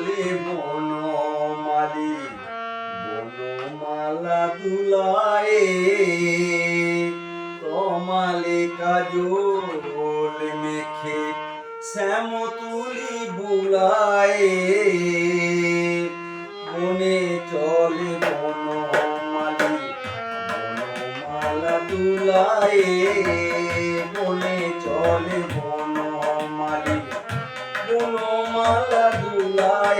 চলে বনমালি, বনমালা দুলায়ে, কমালে কাজল মেখে শ্যাম তুলি বুলায়ে। বনে চলে বনমালি, বনমালা দুলায়ে। বনে চলে বনমালি, বনমালা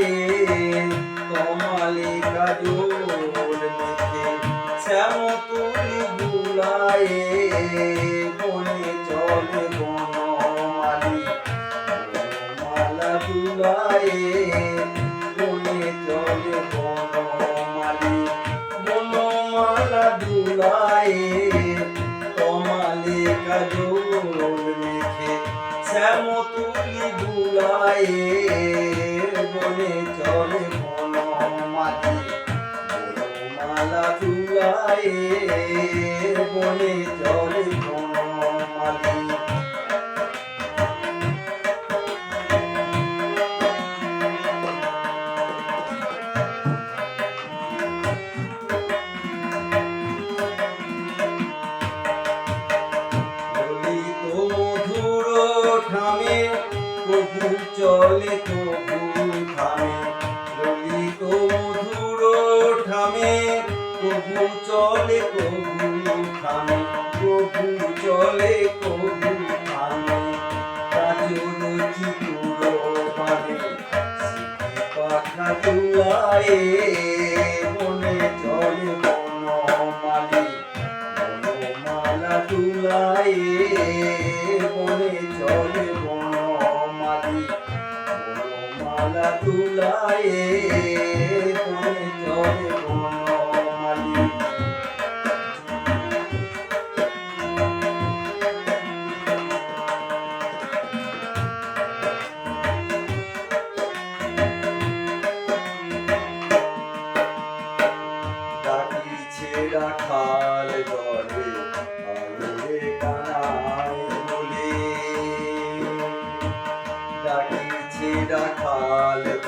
দুলায়ে কমালে কাজল মেখে শ্যাম তুলি বুলায়ে বনে চলে বনমালি বনমালা দুলায়ে বনে চলে বনমালি বনমালা দুলায়ে শ্যাম তুলি বলে চলে বনমালি মালা দুলায়ে বনে চলে বনমালি ললিত চলে প্রভু থামে ললিত মধুর ঠামে তবু চলে, তবু থামে, তবু চলে, তবু থামে। চিতুর পানে সিকি পাখা তুলায়ে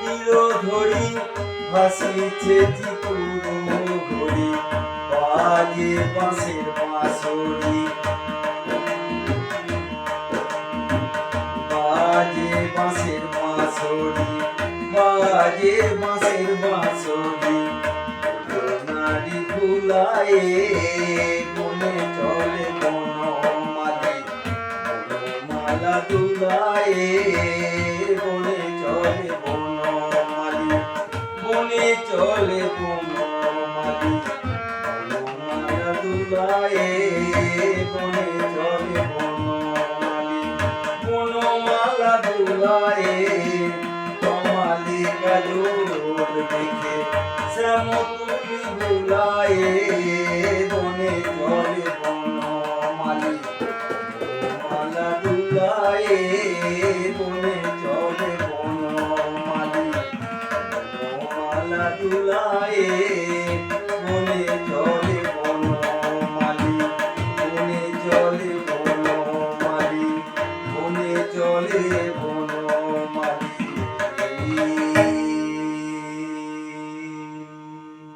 তীর ধরি ভাসিছে চিতুর হরি বাজে বাঁশের বাঁশরি। বাজে বাঁশের বাঁশরি বাজে বাঁশের ভুলায়ে মনে চলে বনমালি বনমালা দুলায়ে বনে চলে বনমালি বনে চলে বনমালি বনমালা দুলায়ে বনে চলে বনমালি বনমালা দুলায়ে কমালি কাজল দেখে শ্যাম তুমি বুলায়ে বনে চলে বনমালি। বনমালা। দুলায়ে বনে চলে বনমালি। বনমালি। বনে চলে